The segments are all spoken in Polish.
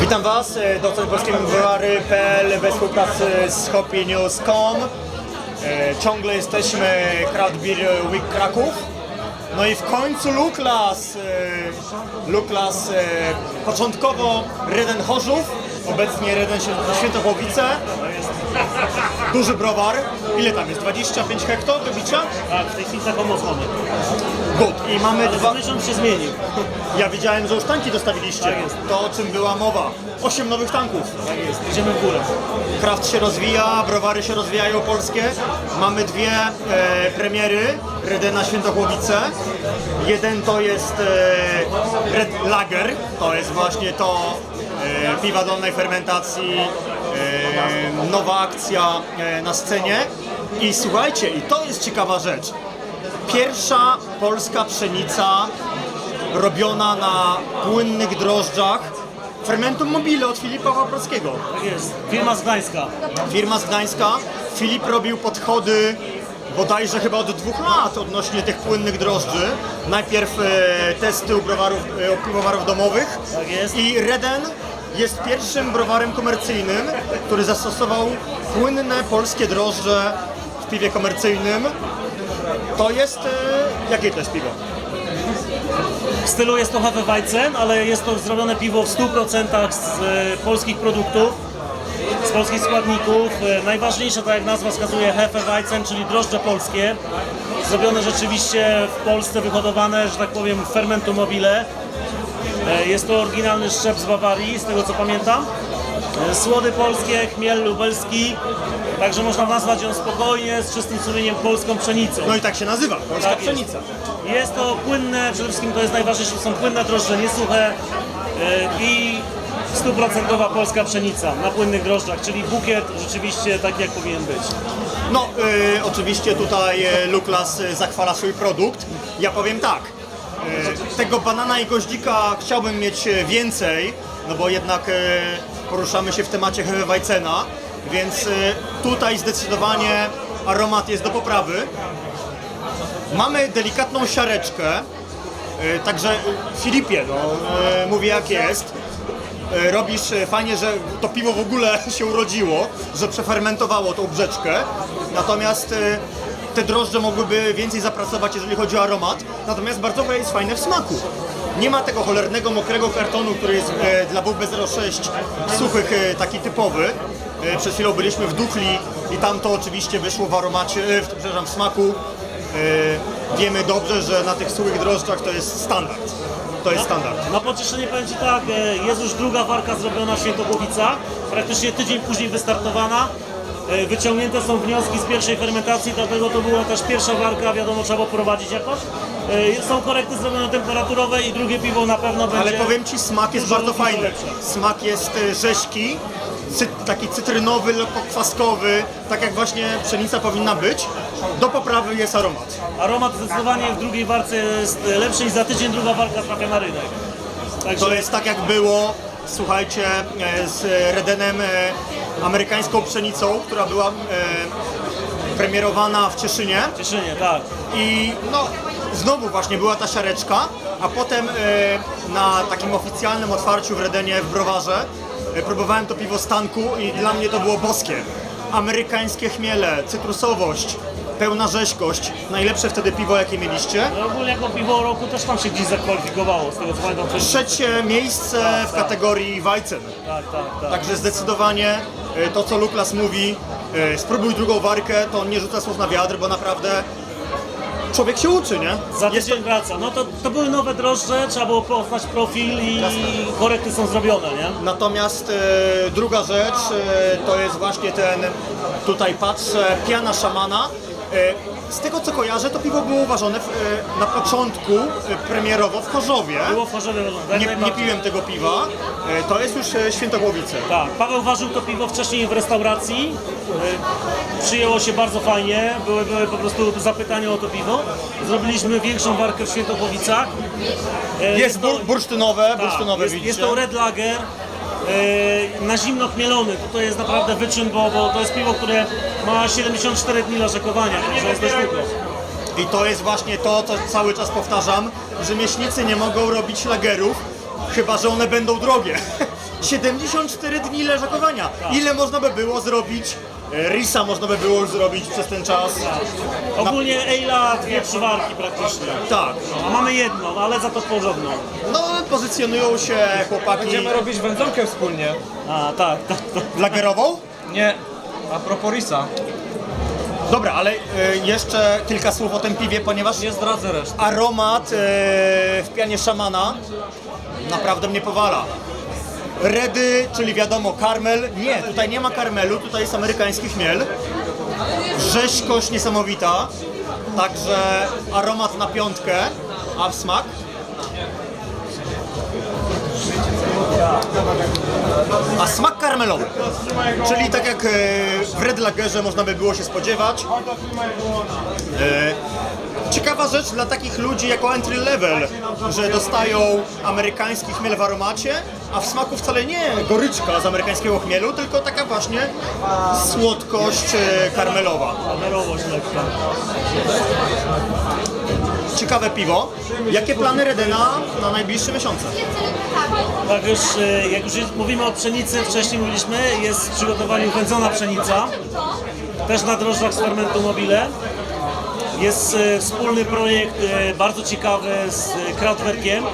Witam Was, e, docent polskiego browary.pl we współpracy z hopinews.com. E, Ciągle jesteśmy Craft Beer Week Kraków. No i w końcu Luklas. e, Luklas początkowo Reden Chorzów, obecnie Świę- Świętochłowice. Duży browar. Ile tam jest? 25 hektar do bicia? Tak, w tej chwili taką moc mamy. Good. I mamy dwa... Ale miesiąc się zmienił. Ja widziałem, że już tanki dostawiliście. Tak jest. To o czym była mowa. Osiem nowych tanków. Tak jest, idziemy w górę. Kraft się rozwija, browary się rozwijają polskie. Mamy dwie e, premiery Redena Świętochłowice. Jeden to jest e, Red Lager, to jest właśnie to e, piwa dolnej fermentacji, nowa akcja e, na scenie. I słuchajcie, i to jest ciekawa rzecz. Pierwsza polska pszenica robiona na płynnych drożdżach fermentum mobile od Filipa Wabrowskiego. Tak jest. Firma z Gdańska. Firma z Gdańska. Filip robił podchody bodajże chyba od dwóch lat odnośnie tych płynnych drożdży. Najpierw e, testy u, browarów, e, u piwowarów domowych. Tak. I Reden jest pierwszym browarem komercyjnym, który zastosował płynne polskie drożdże w piwie komercyjnym. To jest... E, jakie to jest piwo? W stylu jest to Hefeweizen, ale jest to zrobione piwo w 100% z e, polskich produktów, z polskich składników. E, najważniejsze, tak jak nazwa wskazuje, Hefeweizen, czyli drożdże polskie. Zrobione rzeczywiście w Polsce, wyhodowane, że tak powiem, fermentu mobile. E, Jest to oryginalny szczep z Bawarii, z tego co pamiętam. E, Słody polskie, chmiel lubelski, także można nazwać ją spokojnie, z czystym sumieniem polską pszenicą. No i tak się nazywa, polska Tak jest. pszenica. Jest to płynne, przede wszystkim to jest najważniejsze, są płynne drożdże, nie suche yy, i stuprocentowa polska pszenica na płynnych drożdżach, czyli bukiet rzeczywiście tak jak powinien być. No, y, oczywiście tutaj Luklas zachwala swój produkt. Ja powiem tak, tego banana i goździka chciałbym mieć y, więcej, no bo jednak y, poruszamy się w temacie Hefeweizena, więc y, tutaj zdecydowanie aromat jest do poprawy. Mamy delikatną siareczkę, także Filipie, no, mówię jak jest. E, robisz e, fajnie, że to piwo w ogóle się urodziło, że przefermentowało tą brzeczkę. Natomiast e, te drożdże mogłyby więcej zapracować, jeżeli chodzi o aromat. Natomiast bardzo jest fajne w smaku. Nie ma tego cholernego, mokrego kartonu, który jest e, dla WB06 suchych, e, taki typowy. E, Przed chwilą byliśmy w Duchli i tam to oczywiście wyszło w aromacie, e, w, przepraszam, w smaku. E, Wiemy dobrze, że na tych suchych drożdżach to jest standard. To jest standard. Na pocieszenie powiem Ci tak, e, jest już druga warka zrobiona w Świętogłowicach, praktycznie tydzień później wystartowana. E, Wyciągnięte są wnioski z pierwszej fermentacji, dlatego to była też pierwsza warka, wiadomo trzeba prowadzić jakoś. E, Są korekty zrobione temperaturowe i drugie piwo na pewno będzie... Ale powiem Ci, smak jest bardzo fajny. lepsze. Smak jest e, rzeźki, taki cytrynowy, kwaskowy, tak jak właśnie pszenica powinna być. Do poprawy jest aromat. Aromat zdecydowanie w drugiej warce jest lepszy i za tydzień druga warka trafia na rynek. Także To jest tak jak było, słuchajcie, z Redenem, amerykańską pszenicą, która była e, premierowana w Cieszynie. Cieszynie, tak. I no, znowu właśnie była ta siareczka, a potem e, na takim oficjalnym otwarciu w Redenie w Browarze e, próbowałem to piwo z tanku i dla mnie to było boskie. Amerykańskie chmiele, cytrusowość, pełna rzeźkość. Najlepsze wtedy piwo, jakie mieliście. No ogólnie jako piwo roku też tam się gdzieś zakwalifikowało, z tego co pamiętam. Coś... Trzecie miejsce w kategorii Weizen. Tak, tak, tak. Także zdecydowanie to, co Luklas mówi, e, spróbuj drugą warkę, to on nie rzuca słów na wiatr, bo naprawdę człowiek się uczy, nie? Za Jest tydzień wraca. No to, to były nowe drożdże, trzeba było poznać profil i korekty są zrobione, nie? Natomiast e, druga rzecz e, to jest właśnie ten, tutaj patrzę, piana szamana. E, z tego co kojarzę, to piwo było uważane w, e, na początku e, premierowo w Chorzowie. Było w Nie, nie najbardziej. piłem tego piwa. E, to jest już e, Świętogłowice. Tak, Paweł ważył to piwo wcześniej w restauracji. Przyjęło się bardzo fajnie, były, były po prostu zapytania o to piwo. Zrobiliśmy większą warkę w Świętochowicach. Y, Jest bur, bursztynowe, Tak, bursztynowe jest, widzicie. jest to Red Lager e, na zimno chmielony. To, to jest naprawdę wyczyn, bo, bo to jest piwo, które ma 74 dni leżakowania, także jest dość długo. I to jest właśnie to, co cały czas powtarzam. Rzemieślnicy nie mogą robić lagerów, Chyba, że one będą drogie. 74 dni leżakowania. Ile można by było zrobić? e, Risa można by było już zrobić przez ten czas. Ogólnie Ejla dwie przywarki praktycznie. Tak. A mamy jedną, ale za to porządną. No, pozycjonują się chłopaki Będziemy robić wędzonkę wspólnie. A, tak, tak, tak. lagerową. Nie. A propos Risa. Dobra, ale e, jeszcze kilka słów o tym piwie, ponieważ Nie zdradzę reszty. aromat e, w pianie szamana naprawdę mnie powala. Redy, czyli wiadomo karmel. Nie, tutaj nie ma karmelu, tutaj jest amerykański chmiel. Rzeźkość niesamowita. Także aromat na piątkę, a w smak? A smak karmelowy. Czyli tak jak e, w Red Lagerze można by było się spodziewać. E, Ciekawa rzecz dla takich ludzi jako entry level, że dostają amerykański chmiel w aromacie, a w smaku wcale nie goryczka z amerykańskiego chmielu, tylko taka właśnie słodkość e, karmelowa. Kamerowość lekka. Ciekawe piwo. Jakie plany Redena na najbliższe miesiące? Tak już, e, jak już mówimy o pszenicy, wcześniej mówiliśmy, jest w przygotowaniu wędzona pszenica, też na drożdżach z fermentu mobile. Jest e, wspólny projekt, e, bardzo ciekawy z Kraftwerkiem.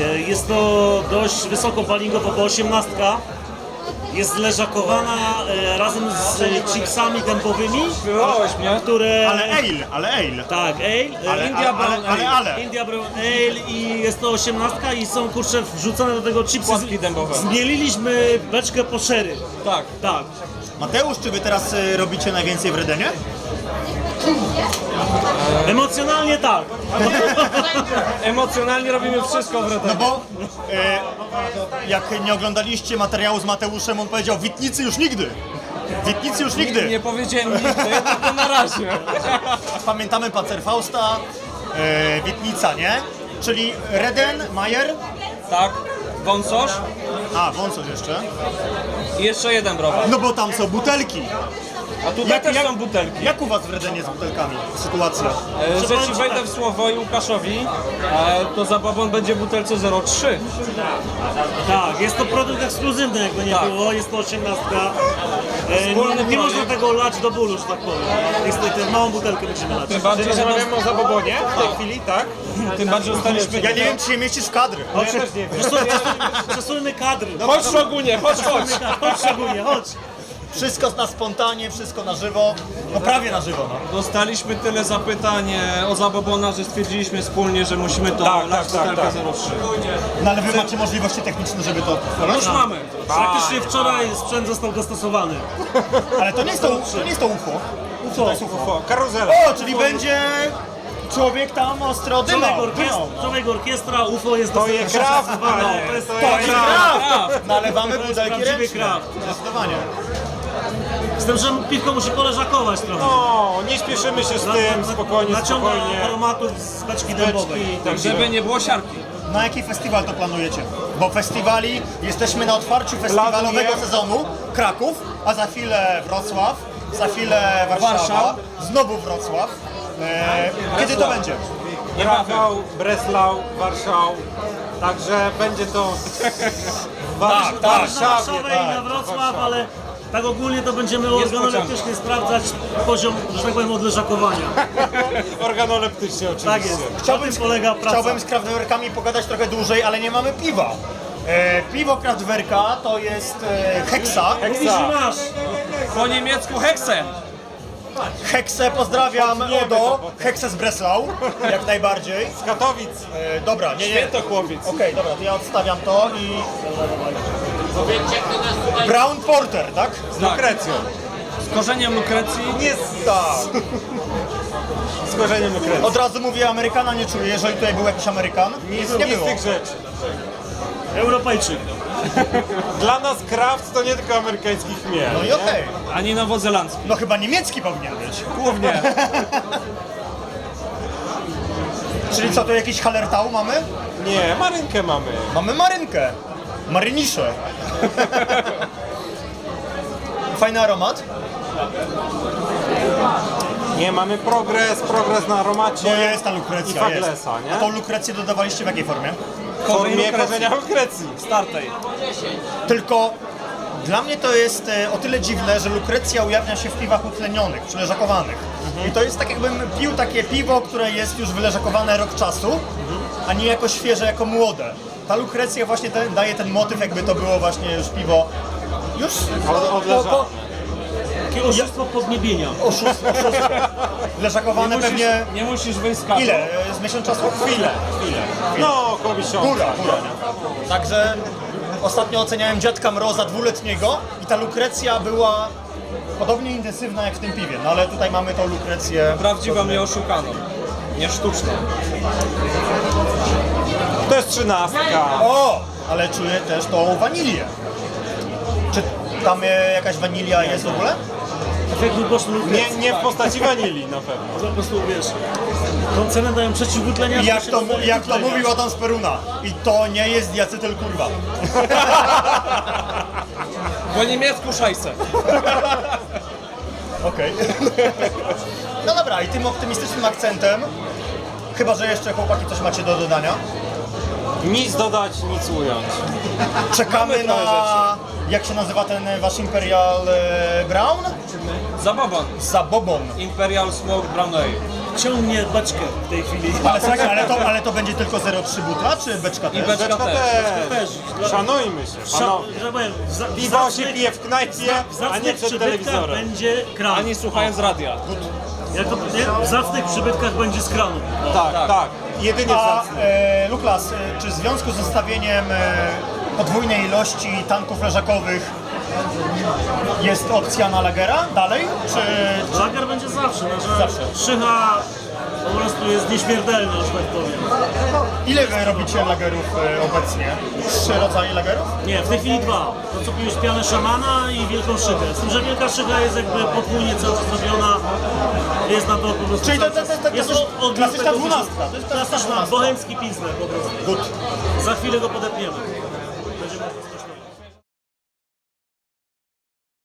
E, Jest to dość wysoko balingowo, bo 18. Jest leżakowana e, razem z chipsami dębowymi, Wywołałeś mnie. które... Ale ale, ale ale. Tak, ale, Ale, India ale, Brown ale, ale, ale. India Brown Ale i jest to 18 i są kurczę wrzucone do tego chipsy. Płatki dębowe. Zmieliliśmy beczkę po szery. Tak. Tak. Mateusz, czy wy teraz e, robicie najwięcej w Redenie? Emocjonalnie tak. Emocjonalnie robimy wszystko w No bo e, jak nie oglądaliście materiału z Mateuszem, on powiedział Witnicy już nigdy. Witnicy już nigdy. Nie powiedziałem nigdy, tylko na razie. Pamiętamy Panzerfausta, e, Witnica, nie? Czyli Reden, Majer, Tak. Wąsosz a Wąsosz jeszcze. i jeszcze jeden browar. No bo tam są butelki. A tutaj Jak- też jak- są butelki. Jak u was w Redenie z butelkami sytuacja? E, Że ci wejdę w słowo i Łukaszowi, e, to za babon będzie butelce 03. Tak, jest to produkt ekskluzywny, jakby nie Tak. było, jest to 18. E, Wspólny nie, nie projekt. można tego lać do bólu, że tak powiem. Niestety, małą butelkę będziemy lać. Tym bardziej, że Rozmawiamy o zabobonie w tej chwili, tak? tym bardziej zostaliśmy... Ja nie wiem, czy się mieścisz w kadry. Chodź, przesuń- Przesuńmy kadry. Chodź Szogunie, chodź, chodź. Chodź, szczególnie, chodź. Wszystko na spontanie, wszystko na żywo. No prawie na żywo, no. Dostaliśmy tyle zapytań e, o zabobona, że stwierdziliśmy wspólnie, że musimy to Tak, tak, tak, tak. 03. No ale wy macie możliwości techniczne, żeby to Już mamy. Praktycznie wczoraj sprzęt został dostosowany. Ale to nie jest to, to, nie jest to UFO. UFO. To jest UFO. O, karuzela. O, czyli będzie człowiek tam ostro Człowiek dymał. orkiestra, No. człowiek orkiestra, UFO jest To jest kraft, panie. To jest To jest kraft. Nalewamy jest butelki prawdziwy ręczne. kraft. Zdecydowanie. Z tym, że piwko musi poleżakować trochę. O, nie śpieszymy się z tym, spokojnie, Naciąga spokojnie. aromatów z beczki dębowej. tak Żeby nie było siarki. Na jaki festiwal to planujecie? Bo festiwali, jesteśmy na otwarciu festiwalowego Planuję. sezonu Kraków, a za chwilę Wrocław, za chwilę Warszawa, Warszawa. znowu Wrocław. E, kiedy to będzie? Rafał, Breslau, Warszał. Także będzie to w Warsz- Tak, tak. Na Warszawie. Warszawę i na Wrocław, ale tak ogólnie to będziemy organoleptycznie sprawdzać poziom, że tak powiem, odleżakowania. Organoleptycznie oczywiście. Tak jest. Chciałbym, polega praca. chciałbym z Kraftwerkami pogadać trochę dłużej, ale nie mamy piwa. E, piwo Kraftwerka to jest e, Hexa. Mówisz, że masz. Po niemiecku heksę. Heksę pozdrawiam Odo. Heksę z Breslau, jak najbardziej. Z Katowic. E, dobra, nie, nie. Święto chłopiec. Okej, dobra, to ja odstawiam to i... Brown Porter, tak? Z Lukrecją. Z korzeniem lukrecji. Nie z, Tak. z korzeniem Lukrecji. Od razu mówię, Amerykana nie czuję, jeżeli tutaj był jakiś Amerykan. Nie Nic z było. tych rzeczy. Europejczyk. Dla nas kraft to nie tylko amerykański chmiel. No i nie? okej. Ani nowozelandzki. No chyba niemiecki powinien być. Głównie. Czyli co, to jakiś Hallertau mamy? Nie, marynkę mamy. Mamy marynkę. Maryniszę. Fajny aromat. Nie, mamy progres, progres na aromacie. Bo jest ta lukrecja, I faglesa, jest. nie? A tą lukrecję dodawaliście w jakiej formie? W formie korzenia lukrecji. Startej. Tylko dla mnie to jest e, o tyle dziwne, że lukrecja ujawnia się w piwach utlenionych, przyleżakowanych. I to jest tak jakbym pił takie piwo, które jest już wyleżakowane rok czasu, a nie jako świeże, jako młode. Ta lukrecja właśnie ten, daje ten motyw, jakby to było właśnie już piwo już po, po, Takie oszustwo podniebienia. oszust, oszust, leżakowane musisz, pewnie nie musisz wyjść z ile? Z miesiąc czasu? Chwilę. No, około miesiąca. Góra, góra. nie? Także ostatnio oceniałem dziadka Mroza dwuletniego i ta lukrecja była podobnie intensywna jak w tym piwie, no ale tutaj mamy tą lukrecję. Prawdziwą, nie oszukaną. Nie sztuczną. To jest trzynastka. O! Ale czuję też tą wanilię. Czy tam e, jakaś wanilia jest w ogóle? Efekt lub Nie, nie w postaci wanilii na pewno. Po prostu wiesz, tą cenę dają przeciwutlenia. I jak się to, dodaje jak to mówił Adam Speruna. I to nie jest diacetyl kurwa. Po niemiecku szajse. Okej. No dobra, i tym optymistycznym akcentem, chyba że jeszcze chłopaki coś macie do dodania. Nic dodać, nic ująć. Czekamy Mamy trochę na. Jak się nazywa ten wasz Imperial e, Brown? Zabobon. Zabobon. Imperial Smoke Brown Ale. Ciągnie beczkę w tej chwili. Ale słuchajcie, ale to, ale to będzie tylko 0,3 butla, czy beczka I też? beczka Beczka też. Też. też. Szanujmy się, panowie. Że powiem, w za- w Piwo się pije w knajpie, a nie przed telewizorem. będzie kran. Ani słuchając radia. Jak to, nie? W zacnych przybytkach będzie z kranu. O. Tak, Tak. tak. Jedynie A zacny. e, Luklas, e, czy w związku z zostawieniem e, podwójnej ilości tanków leżakowych jest opcja na lagera dalej? Czy, Lager będzie zawsze, no, że Zawsze. szycha po prostu jest nieśmiertelna, że tak powiem. ile wy robicie lagerów e, obecnie? Trzy rodzaje lagerów? Nie, w tej chwili dwa. To co piłeś pianę szamana i wielką szychę. Z tym, że wielka szycha jest jakby podwójnie cały czas zrobiona. Jest na to po prostu Czyli to- to- to- to jest jest od- od klasyczna dwunastka, to jest klasyczna Klasyczna, dwunastka. bohemski pilsner po prostu. Good. Za chwilę go podepniemy.